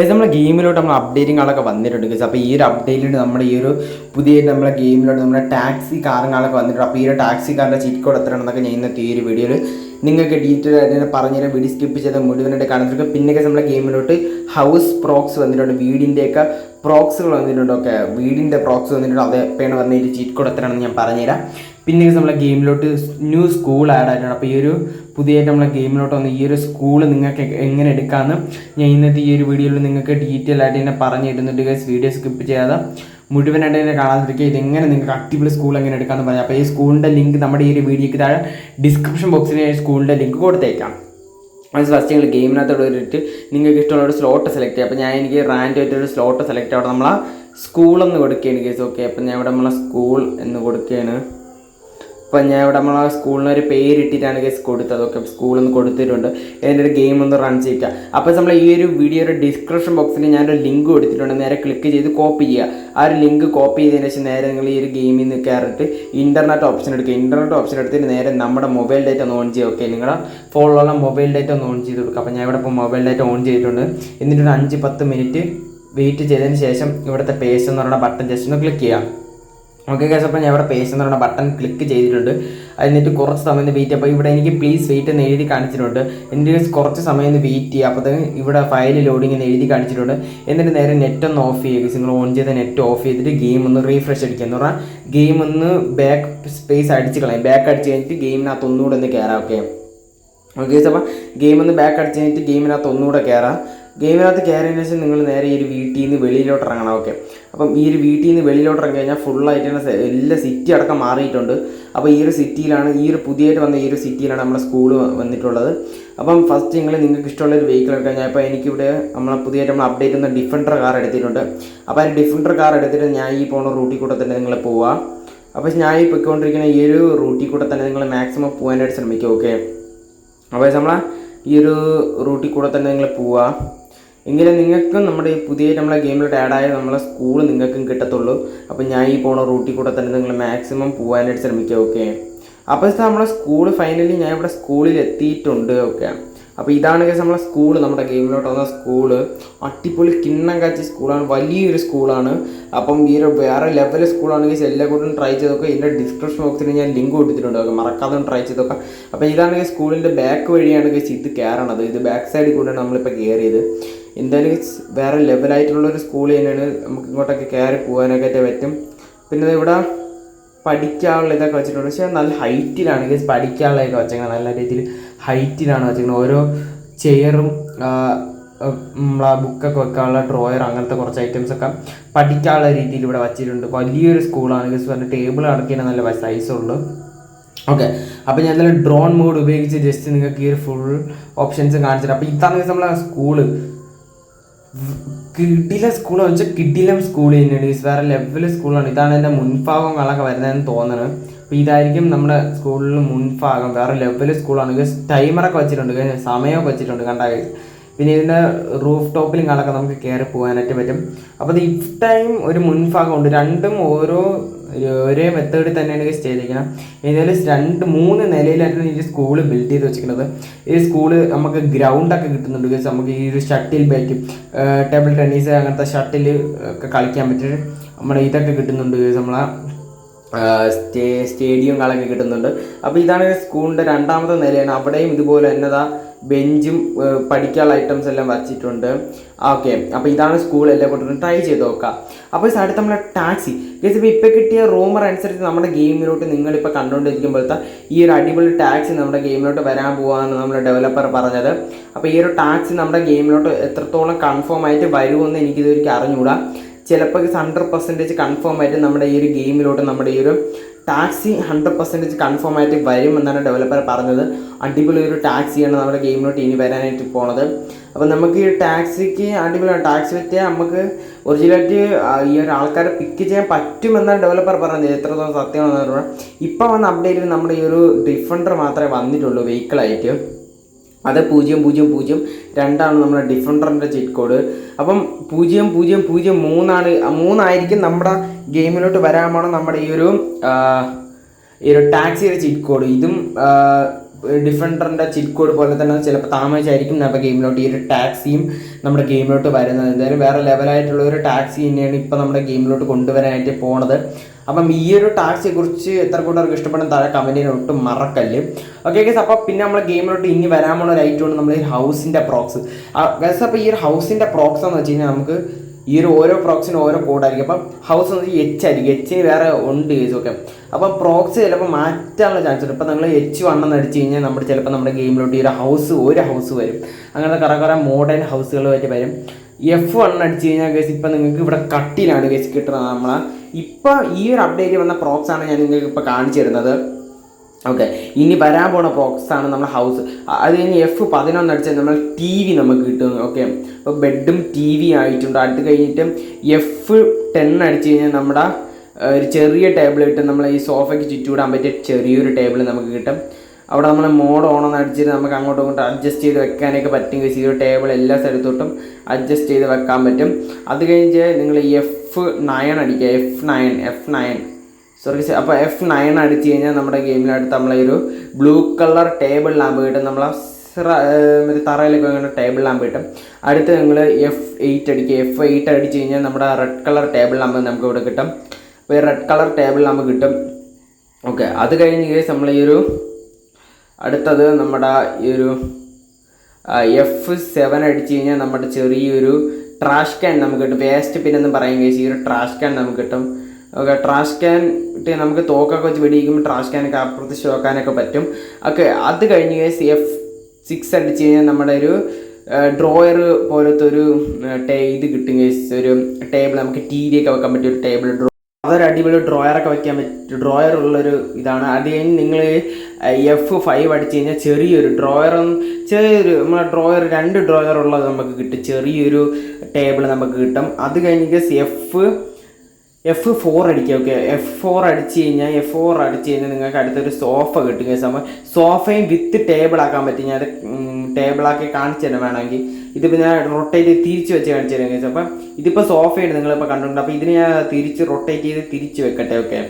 നമ്മൾ ഗെയിമിലോട്ട് നമ്മൾ അപ്ഡേറ്റുകളൊക്കെ വന്നിട്ടുണ്ട് ഗൈസ് അപ്പോൾ ഈ ഒരു അപ്ഡേറ്റിൽ നമ്മുടെ ഈ ഒരു പുതിയ നമ്മളെ ഗെയിമിലോട്ട് നമ്മുടെ ടാക്സി കാറുകളൊക്കെ വന്നിട്ടുണ്ട്. അപ്പോൾ ഈ ഒരു ടാക്സി കാറിന്റെ ചീറ്റ് കോഡ് എത്രയാണെന്നൊക്കെ ഞാൻ ഇന്നത്തെ ഈ ഒരു വീഡിയോയിൽ നിങ്ങൾക്ക് ഡീറ്റെയിൽ ആയിട്ട് പറഞ്ഞുതരാം വീഡിയോ സ്കിപ്പ് ചെയ്ത് മുഴുവനായിട്ട് കാണിച്ചിട്ട് പിന്നെ നമ്മുടെ ഗെയിമിലോട്ട് ഹൗസ് പ്രോക്സ് വന്നിട്ടുണ്ട്. വീടിന്റെയൊക്കെ പ്രോക്സുകൾ വന്നിട്ടുണ്ട്. ഓക്കെ വീടിന്റെ പ്രോക്സ് വന്നിട്ടുണ്ട്. അത് പേണ് പറഞ്ഞ ഈ ചീറ്റ് കോഡ് എത്രയാണെന്ന് ഞാൻ പറഞ്ഞുതരാം പിന്നെ നമ്മളെ ഗെയിമിലോട്ട് ന്യൂ സ്കൂൾ ആഡ് ആയിട്ടുണ്ട്. അപ്പോൾ ഈ ഒരു പുതിയതായിട്ട് നമ്മളെ ഗെയിമിലോട്ട് വന്ന് ഈ ഒരു സ്കൂൾ നിങ്ങൾക്ക് എങ്ങനെ എടുക്കാമെന്ന് ഞാൻ ഇന്നത്തെ ഈ ഒരു വീഡിയോയിൽ നിങ്ങൾക്ക് ഡീറ്റെയിൽ ആയിട്ട് തന്നെ പറഞ്ഞു തരുന്നുണ്ട് ഗൈസ് വീഡിയോ സ്കിപ്പ് ചെയ്യാതെ. മുഴുവനായിട്ട് തന്നെ കാണാതിരിക്കുക. ഇതെങ്ങനെ നിങ്ങൾക്ക് അടിപൊളി സ്കൂൾ എങ്ങനെ എടുക്കാമെന്ന് പറഞ്ഞു അപ്പോൾ ഈ സ്കൂളിന്റെ ലിങ്ക് നമ്മുടെ ഈ ഒരു വീഡിയോയ്ക്ക് താഴെ ഡിസ്ക്രിപ്ഷൻ ബോക്സിൽ ഞാൻ സ്കൂളിന്റെ ലിങ്ക് കൊടുത്തേക്കാം. അത് ഫസ്റ്റ് നിങ്ങൾ ഗെയിമിനകത്തോട് കയറിയിട്ട് നിങ്ങൾക്ക് ഇഷ്ടമുള്ള ഒരു സ്ലോട്ട് സെലക്ട് ചെയ്യാം. അപ്പോൾ ഞാൻ എനിക്ക് റാൻഡ് ആയിട്ടൊരു സ്ലോട്ട് സെലക്ട് അവിടെ നമ്മൾ സ്കൂളെന്ന് കൊടുക്കുകയാണ് കേസ് ഓക്കെ അപ്പം ഞാൻ ഇവിടെ നമ്മളെ സ്കൂൾ എന്ന് കൊടുക്കുകയാണ്. അപ്പം ഞാൻ ഇവിടെ നമ്മളെ സ്കൂളിന് ഒരു പേരിട്ടിട്ടാണ് ഗസ് കൊടുത്തത്. ഓക്കെ സ്കൂളിൽ നിന്ന് കൊടുത്തിട്ടുണ്ട്. എന്റെ ഒരു ഗെയിം ഒന്ന് റൺ ചെയ്യുക അപ്പോൾ നമ്മൾ ഈ ഒരു വീഡിയോയുടെ ഡിസ്ക്രിപ്ഷൻ ബോക്സിൽ ഞാനൊരു ലിങ്ക് കൊടുത്തിട്ടുണ്ട്. നേരെ ക്ലിക്ക് ചെയ്ത് കോപ്പി ചെയ്യുക. ആ ഒരു ലിങ്ക് കോപ്പി ചെയ്തതിന് ശേഷം നേരെ നിങ്ങൾ ഈ ഒരു ഗെയിമിൽ നിന്ന് കയറിയിട്ട് ഇന്റർനെറ്റ് ഓപ്ഷൻ എടുക്കുക. ഇന്റർനെറ്റ് ഓപ്ഷൻ എടുത്തിട്ട് നേരെ നമ്മുടെ മൊബൈൽ ഡേറ്റ ഒന്ന് ഓൺ ചെയ്യുക. ഓക്കെ നിങ്ങളുടെ ഫോണിലുള്ള മൊബൈൽ ഡേറ്റ ഒന്ന് ഓൺ ചെയ്ത് കൊടുക്കുക. അപ്പോൾ ഞാൻ ഇവിടെ ഇപ്പോൾ മൊബൈൽ ഡേറ്റ ഓൺ ചെയ്തിട്ടുണ്ട്. എന്നിട്ടൊരു അഞ്ച് പത്ത് മിനിറ്റ് വെയിറ്റ് ചെയ്തതിന് ശേഷം ഇവിടുത്തെ പേസ് എന്ന് പറയുന്ന ബട്ടൺ ജസ്റ്റ് ഒന്ന് ക്ലിക്ക് ചെയ്യാം ഓക്കെ കേസ് അപ്പോൾ ഞാൻ ഇവിടെ പേസ് എന്ന് പറയുന്ന ബട്ടൺ ക്ലിക്ക് ചെയ്തിട്ടുണ്ട്. എന്നിട്ട് കുറച്ച് സമയം വെയിറ്റ് അപ്പോൾ ഇവിടെ എനിക്ക് പ്ലീസ് വെയിറ്റ് എന്ന് എഴുതി കാണിച്ചിട്ടുണ്ട്. എന്നിട്ട് കുറച്ച് സമയം ഒന്ന് വെയിറ്റ് ചെയ്യുക അപ്പോൾ ഇവിടെ ഫയൽ ലോഡിംഗ് എന്ന് എഴുതി കാണിച്ചിട്ടുണ്ട്. എന്നിട്ട് നേരെ നെറ്റ് ഒന്ന് ഓഫ് ചെയ്യുക. നിങ്ങൾ ഓൺ ചെയ്ത നെറ്റ് ഓഫ് ചെയ്തിട്ട് ഗെയിം ഒന്ന് റീഫ്രഷ് അടിക്കുക. എന്ന് പറഞ്ഞാൽ ഗെയിം ഒന്ന് ബാക്ക് സ്പേസ് അടിച്ച് കളയും. ബാക്ക് അടിച്ച് കഴിഞ്ഞിട്ട് ഗെയിമിനകത്ത് ഒന്നുകൂടെ ഒന്ന് കയറാം ഓക്കെ ഓക്കെ അപ്പോൾ ഗെയിം ഒന്ന് ബാക്ക് അടിച്ച് കഴിഞ്ഞിട്ട് ഗെയിമിനകത്ത് ഒന്നുകൂടെ കയറാം ഗെയിമിനകത്ത് കയറിയതിനു ശേഷം നിങ്ങൾ നേരെ ഈ ഒരു വീട്ടിൽ നിന്ന് വെളിയിലോട്ട് ഇറങ്ങണം. ഓക്കെ അപ്പം ഈ ഒരു വീട്ടിൽ നിന്ന് വെളിയിലോട്ട് ഇറങ്ങി കഴിഞ്ഞാൽ ഫുള്ളായിട്ട് തന്നെ എല്ലാ സിറ്റി അടക്കം മാറിയിട്ടുണ്ട്. അപ്പോൾ ഈ ഒരു സിറ്റിയിലാണ് ഈ ഒരു പുതിയതായിട്ട് വന്ന ഈ ഒരു സിറ്റിയിലാണ് നമ്മുടെ സ്കൂൾ വന്നിട്ടുള്ളത്. അപ്പം ഫസ്റ്റ് നിങ്ങൾ നിങ്ങൾക്ക് ഇഷ്ടമുള്ള ഒരു വെഹിക്കിൾ എടുക്കാൻ ഞാൻ ഇപ്പോൾ എനിക്കിവിടെ നമ്മളെ പുതിയതായിട്ട് നമ്മൾ അപ്ഡേറ്റ് ചെയ്യുന്ന ഡിഫൻഡർ കാർ എടുത്തിട്ടുണ്ട്. അപ്പോൾ ആ ഡിഫൻഡർ കാർ എടുത്തിട്ട് ഞാൻ ഈ പോകുന്ന റൂട്ടിൽ കൂടെ തന്നെ നിങ്ങൾ പോവുക അപ്പോൾ ഞാൻ ഈ പൊയ്ക്കൊണ്ടിരിക്കുന്ന ഈ ഒരു റൂട്ടിൽ കൂടെ തന്നെ നിങ്ങൾ മാക്സിമം പോകാനായിട്ട് ശ്രമിക്കുക ഓക്കെ അപ്പോൾ നമ്മളെ ഈ ഒരു റൂട്ടിൽ കൂടെ തന്നെ നിങ്ങൾ പോവുക എങ്കിലേ നിങ്ങൾക്കും നമ്മുടെ ഈ പുതിയ നമ്മളെ ഗെയിമിലോട്ട് ആയ നമ്മളെ സ്കൂൾ നിങ്ങൾക്കും കിട്ടത്തുള്ളൂ. അപ്പോൾ ഞാൻ ഈ പോണ റൂട്ടിൽ കൂടെ തന്നെ നിങ്ങൾ മാക്സിമം പോകാനായിട്ട് ശ്രമിക്കുക ഓക്കെ അപ്പോൾ നമ്മളെ സ്കൂൾ ഫൈനലി ഞാൻ ഇവിടെ സ്കൂളിൽ എത്തിയിട്ടുണ്ട് ഓക്കെ അപ്പോൾ ഇതാണ് കേസ് നമ്മളെ സ്കൂൾ നമ്മുടെ ഗെയിമിലോട്ട് വന്ന സ്കൂൾ അടിപൊളി കിണ്ണം കാച്ചി സ്കൂളാണ് വലിയൊരു സ്കൂളാണ് അപ്പം ഈ ഒരു വേറെ ലെവൽ സ്കൂളാണ് കേസ് എല്ലാ കൂട്ടും ട്രൈ ചെയ്ത് നോക്കുക ഇതിന്റെ ഡിസ്ക്രിപ്ഷൻ ബോക്സിൽ ഞാൻ ലിങ്ക് കൊടുത്തിട്ടുണ്ട് ഓക്കെ മറക്കാതെ ട്രൈ ചെയ്ത് നോക്കാം അപ്പോൾ ഇതാണ് കേസ് സ്കൂളിന്റെ ബാക്ക് വഴിയാണ് കേസ് ഇത് കയറണത് ഇത് ബാക്ക് സൈഡിൽ കൂടെയാണ് നമ്മളിപ്പോൾ കയറിയത് എന്തായാലും വേറെ ലെവലായിട്ടുള്ള ഒരു സ്കൂൾ തന്നെയാണ്. നമുക്ക് ഇങ്ങോട്ടൊക്കെ കയറി പോകാനൊക്കെ പറ്റും. പിന്നെ ഇവിടെ പഠിക്കാനുള്ള ഇതൊക്കെ വെച്ചിട്ടുണ്ട്. പക്ഷേ നല്ല ഹൈറ്റിലാണ്. പഠിക്കാനുള്ള പഠിക്കാനുള്ളതൊക്കെ വെച്ചേക്കുന്നത് നല്ല രീതിയിൽ ഹൈറ്റിലാണ് വെച്ചിരിക്കുന്നത് ഓരോ ചെയറും നമ്മളെ ബുക്കൊക്കെ വെക്കാനുള്ള ഡ്രോയർ അങ്ങനത്തെ കുറച്ച് ഐറ്റംസൊക്കെ പഠിക്കാനുള്ള രീതിയിൽ ഇവിടെ വെച്ചിട്ടുണ്ട്. വലിയൊരു സ്കൂളാണ് ഗസ് പറഞ്ഞ ടേബിൾ അടക്കിയാണ് നല്ല സൈസുള്ളൂ ഓക്കെ അപ്പോൾ ഞാൻ നല്ല ഡ്രോൺ മോഡ് ഉപയോഗിച്ച് ജസ്റ്റ് നിങ്ങൾക്ക് ഈ ഒരു ഫുൾ ഓപ്ഷൻസ് കാണിച്ചിട്ട് അപ്പോൾ ഇതാണ് നമ്മൾ സ്കൂൾ കിടില സ്കൂളെന്ന് വെച്ചാൽ കിഡിലം സ്കൂൾ തന്നെയാണ്. ഇത് വേറെ ലെവൽ സ്കൂളാണ് ഇതാണ് എന്റെ മുൻഭാഗങ്ങളൊക്കെ വരുന്നതെന്ന് തോന്നുന്നത് അപ്പോൾ ഇതായിരിക്കും നമ്മുടെ സ്കൂളിൽ മുൻഭാഗം. വേറെ ലെവൽ സ്കൂളാണ് ഇത് ടൈമറൊക്കെ വെച്ചിട്ടുണ്ട്. സമയമൊക്കെ വെച്ചിട്ടുണ്ട്. കണ്ട? guys. പിന്നെ ഇതിന്റെ റൂഫ് ടോപ്പിലും കാണൊക്കെ നമുക്ക് കയറി പോകാനായിട്ട് പറ്റും. അപ്പോൾ ഈ ടൈം ഒരു മുൻഭാഗമുണ്ട് രണ്ടും ഓരോ ഒരു- മെത്തേഡിൽ തന്നെയാണ് guys ചെയ്തിരിക്കണം ഏതായാലും രണ്ട് മൂന്ന് നിലയിലായിട്ടാണ് ഈ സ്കൂൾ ബിൽഡ് ചെയ്ത് വെച്ചിരിക്കുന്നത് ഈ സ്കൂൾ നമുക്ക് ഗ്രൗണ്ടൊക്കെ കിട്ടുന്നുണ്ട് guys. നമുക്ക് ഈ ഒരു ഷട്ടിൽ ബാറ്റ് ടേബിൾ ടെന്നീസ് അങ്ങനത്തെ ഷട്ടിൽ ഒക്കെ കളിക്കാൻ പറ്റും നമ്മുടെ ഇതൊക്കെ കിട്ടുന്നുണ്ട് guys. നമ്മളെ സ്റ്റേ സ്റ്റേഡിയങ്ങളൊക്കെ കിട്ടുന്നുണ്ട് അപ്പോൾ ഇതാണ് സ്കൂളിന്റെ രണ്ടാമത്തെ നിലയാണ് അവിടെയും ഇതുപോലെ എന്നതാ ബെഞ്ചും പഠിക്കാനുള്ള ഐറ്റംസ് എല്ലാം വരച്ചിട്ടുണ്ട്. ഓക്കെ അപ്പോൾ ഇതാണ് സ്കൂൾ എല്ലാം കൊണ്ടുവന്ന് ട്രൈ ചെയ്ത് നോക്കാം. അപ്പോൾ ഇത് അടുത്ത നമ്മളെ ടാക്സി ഗൈസ് ഇപ്പോൾ ഇപ്പോൾ കിട്ടിയ റൂമർ അനുസരിച്ച് നമ്മുടെ ഗെയിമിലോട്ട് നിങ്ങളിപ്പോൾ കണ്ടുകൊണ്ടിരിക്കുമ്പോഴത്തെ ഈ ഒരു അടിപൊളി ടാക്സി നമ്മുടെ ഗെയിമിലോട്ട് വരാൻ പോകാമെന്ന് നമ്മുടെ ഡെവലപ്പർ പറഞ്ഞത്. അപ്പോൾ ഈ ഒരു ടാക്സി നമ്മുടെ ഗെയിമിലോട്ട് എത്രത്തോളം കൺഫേം ആയിട്ട് വരുമെന്ന് എനിക്കിതൊരിക്കലും അറിഞ്ഞുകൂടാ ചിലപ്പോൾ ഹൺഡ്രഡ് പെർസെന്റേജ് കൺഫേം ആയിട്ട് നമ്മുടെ ഈ ഒരു ഗെയിമിലോട്ട് നമ്മുടെ ഈ ഒരു ടാക്സി ഹൺഡ്രഡ് പെർസെന്റേജ് കൺഫേം ആയിട്ട് വരും എന്നാണ് ഡെവലപ്പർ പറഞ്ഞത്. അടിപൊളി ഒരു ടാക്സിയാണ് നമ്മുടെ ഗെയിമിലോട്ട് ഇനി വരാനായിട്ട് പോണത്. അപ്പോൾ നമുക്ക് ഈ ടാക്സിക്ക് അടിപൊളിയാണ് ടാക്സി പറ്റിയാൽ നമുക്ക് ഒറിജിനലായിട്ട് ഈ ഒരു ആൾക്കാരെ പിക്ക് ചെയ്യാൻ പറ്റുമെന്നാണ് ഡെവലപ്പർ പറഞ്ഞത്. എത്രത്തോളം സത്യമാണെന്ന് പറഞ്ഞാൽ ഇപ്പോൾ വന്ന അപ്ഡേറ്റിൽ നമ്മുടെ ഈ ഒരു ഡിഫൻഡർ മാത്രമേ വന്നിട്ടുള്ളൂ വെഹിക്കിളായിട്ട് അത് പൂജ്യം പൂജ്യം പൂജ്യം. രണ്ടാണ് നമ്മുടെ ഡിഫൻഡറിന്റെ ചിറ്റ് കോഡ് അപ്പം പൂജ്യം പൂജ്യം പൂജ്യം മൂന്നാണ്. മൂന്നായിരിക്കും നമ്മുടെ ഗെയിമിലോട്ട് വരാൻ നമ്മുടെ ഈ ഒരു ഈ ഒരു ടാക്സിയുടെ ചിറ്റ് കോഡ് ഇതും ഡിഫൻഡറിന്റെ ചിറ്റ് കോഡ് പോലെ തന്നെ ചിലപ്പോൾ താമസിച്ചായിരിക്കും നമ്മുടെ ഗെയിമിലോട്ട് ഈ ഒരു ടാക്സിയും നമ്മുടെ ഗെയിമിലോട്ട് വരുന്നത്. എന്തായാലും വേറെ ലെവലായിട്ടുള്ള ഒരു ടാക്സി തന്നെയാണ് ഇപ്പോൾ നമ്മുടെ ഗെയിമിലോട്ട് കൊണ്ടുവരാനായിട്ട് പോണത്. അപ്പം ഈ ഒരു ടാക്സിയെ കുറിച്ച് എത്ര കൂട്ടർക്ക് ഇഷ്ടപ്പെടും താഴെ കമന്റിന് ഒട്ടും മറക്കല്ല്. ഓക്കെ ഗസ് അപ്പോൾ പിന്നെ നമ്മൾ ഗെയിമിലോട്ട് ഇനി വരാമുള്ള ഒരു ഐറ്റമാണ് നമ്മൾ ഈ ഹൗസിന്റെ പ്രോക്സ് ഗസ് അപ്പോൾ ഈ ഒരു ഹൗസിന്റെ പ്രോക്സ് എന്ന് വെച്ച് കഴിഞ്ഞാൽ നമുക്ക് ഈ ഒരു ഓരോ പ്രോക്സിന് ഓരോ കോഡായിരിക്കും അപ്പം ഹൗസ് എന്ന് വെച്ചാൽ എച്ച് ആയിരിക്കും. എച്ചിന് വേറെ ഉണ്ട് കേസ് ഓക്കെ അപ്പം പ്രോക്സ് ചിലപ്പോൾ മാറ്റാനുള്ള ചാൻസ് ഉണ്ട്. ഇപ്പം നിങ്ങൾ എച്ച് വണ്ണം അടിച്ച് കഴിഞ്ഞാൽ നമ്മുടെ ചിലപ്പോൾ നമ്മുടെ ഗെയിമിലോട്ട് ഈ ഒരു ഹൗസ് ഒരു ഹൗസ് വരും. അങ്ങനത്തെ കുറേ കുറേ മോഡേൺ ഹൗസുകളുമായിട്ട് വരും. എഫ് വൺ അടിച്ച് കഴിഞ്ഞാൽ കേസ് ഇപ്പം നിങ്ങൾക്ക് ഇവിടെ കട്ടിലാണ് കേസ് കിട്ടുന്നത് നമ്മളെ ഇപ്പം ഈ ഒരു അപ്ഡേറ്റ് വന്ന പ്രോക്സ് ആണ് ഞാൻ നിങ്ങൾക്ക് ഇപ്പോൾ കാണിച്ചു തരുന്നത്. ഓക്കെ ഇനി വരാൻ പോണ ബോക്സ് നമ്മൾ ഹൗസ് അത് കഴിഞ്ഞ് എഫ് പതിനൊന്ന് അടിച്ചാൽ നമ്മൾ ടി വി നമുക്ക് കിട്ടും. ഓക്കെ അപ്പോൾ ബെഡും ടി വി ആയിട്ടുണ്ട്. അത് കഴിഞ്ഞിട്ട് എഫ് ടെൻ അടിച്ച് കഴിഞ്ഞാൽ നമ്മുടെ ഒരു ചെറിയ ടേബിൾ കിട്ടും. നമ്മൾ ഈ സോഫയ്ക്ക് ചുറ്റുവിടാൻ പറ്റിയ ചെറിയൊരു ടേബിൾ നമുക്ക് കിട്ടും. അവിടെ നമ്മൾ മോഡ് ഓൺ ഒന്ന് അടിച്ചിട്ട് നമുക്ക് അങ്ങോട്ടും ഇങ്ങോട്ടും അഡ്ജസ്റ്റ് ചെയ്ത് വെക്കാനൊക്കെ പറ്റും. ഈ ഒരു ടേബിൾ എല്ലാ സ്ഥലത്തോട്ടും അഡ്ജസ്റ്റ് ചെയ്ത് വെക്കാൻ പറ്റും. അത് കഴിഞ്ഞ് നിങ്ങൾ എഫ് നയൻ അടിക്കുക. F nine F nine sorry അപ്പോൾ എഫ് നയൻ അടിച്ച് കഴിഞ്ഞാൽ നമ്മുടെ ഗെയിമിനടുത്ത് നമ്മളെ ഒരു ബ്ലൂ കളർ ടേബിൾ ലാമ്പ് കിട്ടും. നമ്മളെ മറ്റേ തറയിലൊക്കെ ടേബിൾ ലാമ്പ് കിട്ടും. അടുത്ത് നിങ്ങൾ എഫ് എയ്റ്റ് അടിക്കുക. എഫ് എയ്റ്റ് അടിച്ച് കഴിഞ്ഞാൽ നമ്മുടെ റെഡ് കളർ ടേബിൾ ലാമ്പ് നമുക്ക് ഇവിടെ കിട്ടും. അപ്പോൾ ഈ റെഡ് കളർ ടേബിൾ ലാമ്പ് കിട്ടും. ഓക്കെ അത് കഴിഞ്ഞ് നമ്മൾ ഈ ഒരു അടുത്തത് നമ്മുടെ ഈ ഒരു എഫ് സെവൻ അടിച്ച് കഴിഞ്ഞാൽ നമ്മുടെ ചെറിയൊരു ട്രാഷ് ക്യാൻ നമുക്ക് കിട്ടും. വേസ്റ്റ് പിന്നെന്ന് പറയും കേസ് ഈ ഒരു ട്രാഷ് ക്യാൻ നമുക്ക് കിട്ടും. ഓക്കെ ട്രാഷ് ക്യാൻ കിട്ടി നമുക്ക് തോക്കൊക്കെ വെച്ച് വെടിയിക്കുമ്പോൾ ട്രാഷ് ക്യാനൊക്കെ അപ്പുറത്ത് ഷോക്കാനൊക്കെ പറ്റും. ഓക്കെ അത് കഴിഞ്ഞ് കേസ് എഫ് സിക്സ് അടിച്ച് കഴിഞ്ഞാൽ നമ്മുടെ ഒരു ഡ്രോയർ പോലത്തെ ഒരു ടേ ഇത് കിട്ടും ഒരു ടേബിൾ നമുക്ക് ടി വി ഒക്കെ വെക്കാൻ പറ്റിയ ഒരു ടേബിൾ ഡ്രോ അതൊരു അടിപൊളി ഡ്രോയറൊക്കെ വെക്കാൻ പറ്റും ഡ്രോയർ ഉള്ളൊരു ഇതാണ്. അത് കഴിഞ്ഞ് നിങ്ങൾ എഫ് ഫൈവ് അടിച്ച് കഴിഞ്ഞാൽ ചെറിയൊരു ഡ്രോയറും ചെറിയൊരു നമ്മളെ ഡ്രോയർ രണ്ട് ഡ്രോയർ ഉള്ളത് നമുക്ക് കിട്ടും. ചെറിയൊരു ടേബിൾ നമുക്ക് കിട്ടും. അത് കഴിഞ്ഞ് എഫ് എഫ് ഫോർ അടിക്കുക ഓക്കെ എഫ് ഫോർ അടിച്ച് കഴിഞ്ഞാൽ എഫ് ഫോർ അടിച്ച് കഴിഞ്ഞാൽ നിങ്ങൾക്ക് അടുത്തൊരു സോഫ കിട്ടും കേസ് നമ്മൾ സോഫയും വിത്ത് ടേബിൾ ആക്കാൻ പറ്റും. ഞാൻ ടേബിളാക്കി കാണിച്ചു തരാം വേണമെങ്കിൽ. ഇതിപ്പോൾ ഞാൻ റൊട്ടേറ്റ് ചെയ്ത് തിരിച്ച് വെച്ച് കാണിച്ചു തരാം കേസ് അപ്പം ഇതിപ്പോൾ സോഫയാണ് നിങ്ങളിപ്പോൾ കണ്ടിട്ടുണ്ട്. അപ്പോൾ ഇതിനെ ഞാൻ തിരിച്ച് റൊട്ടേറ്റ് ചെയ്ത് തിരിച്ച് വെക്കട്ടെ ഓക്കെ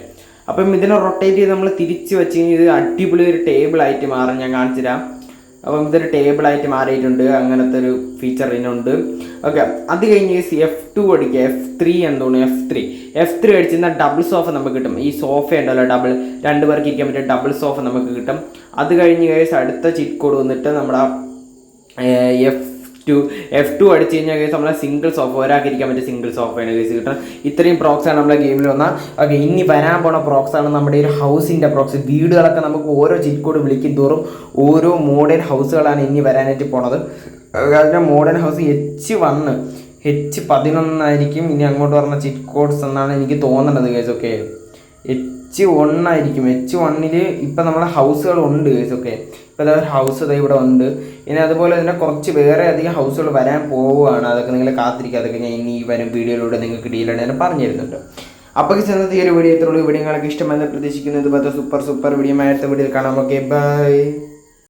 അപ്പം ഇതിനെ റൊട്ടേറ്റ് ചെയ്ത് നമ്മൾ തിരിച്ച് വെച്ച് കഴിഞ്ഞാൽ ഇത് അടിപൊളി ഒരു ടേബിൾ ആയിട്ട് മാറും ഞാൻ കാണിച്ചു തരാം. അപ്പം ഇതൊരു ടേബിൾ ആയിട്ട് മാറിയിട്ടുണ്ട്. അങ്ങനത്തെ ഒരു ഫീച്ചർ ഇതിനുണ്ട്. ഓക്കെ അത് കഴിഞ്ഞ് എഫ് ടു അടിക്കുക എഫ് ത്രീ എന്തോന്ന് എഫ് ത്രീ എഫ് ത്രീ അടിച്ചാൽ ഡബിൾ സോഫ നമുക്ക് കിട്ടും. ഈ സോഫ ഉണ്ടല്ലോ ഡബിൾ രണ്ട് പേർക്ക് ഇരിക്കാൻ പറ്റിയ ഡബിൾ സോഫ നമുക്ക് കിട്ടും. അത് കഴിഞ്ഞ് കേസ് അടുത്ത ചിറ്റ് കോഡ് വന്നിട്ട് നമ്മുടെ എഫ് ടു എഫ് ടു അടിച്ച് കഴിഞ്ഞാൽ കേസ് നമ്മളെ സിംഗിൾ സോഫ ഒരാൾക്ക് ഇരിക്കാൻ പറ്റിയ സിംഗിൾ സോഫയാണ് കേസ് കിട്ടണം ഇത്രയും പ്രോക്സ് ആണ് നമ്മളെ ഗെയിമിൽ വന്ന. ഓക്കെ ഇനി വരാൻ പോണ പ്രോക്സ് ആണ് നമ്മുടെ ഒരു ഹൗസിന്റെ പ്രോക്സ് വീടുകളൊക്കെ നമുക്ക് ഓരോ ചിറ്റ് കോഡ് വിളിക്കും തോറും ഓരോ മോഡേൺ ഹൗസുകളാണ് ഇനി വരാനായിട്ട് പോണത്. കാരണം modern house H one H പതിനൊന്നായിരിക്കും. ഇനി അങ്ങോട്ട് പറഞ്ഞ ചിറ്റ് കോഡ്സ് എന്നാണ് എനിക്ക് തോന്നുന്നത് കേസ് ഓക്കെ എച്ച് ആയിരിക്കും. എച്ച് വണ്ണിൽ ഇപ്പം നമ്മുടെ കേസ് ഓക്കെ ഇപ്പോൾ അതായത് ഹൗസ് ഇതാ ഇവിടെ ഉണ്ട്. ഇനി അതുപോലെ തന്നെ കുറച്ച് വേറെ അധികം ഹൗസുകൾ വരാൻ പോവുകയാണ്. അതൊക്കെ നിങ്ങൾ കാത്തിരിക്കുക. അതൊക്കെ ഞാൻ ഇനി വരും വീഡിയോയിലൂടെ നിങ്ങൾക്ക് ഡീലായിട്ട് ഞാൻ പറഞ്ഞു തരുന്നുണ്ട്. അപ്പോൾ ചെന്നത് ഈ ഒരു വീഡിയോ എത്രയുള്ളൂ വീഡിയോ നിങ്ങൾക്ക് ഇഷ്ടമെന്ന് പ്രതീക്ഷിക്കുന്നത് ഇതുപോലത്തെ സൂപ്പർ സൂപ്പർ വീഡിയോ ആയിട്ട് വീഡിയോയിൽ കാണാം. Okay bye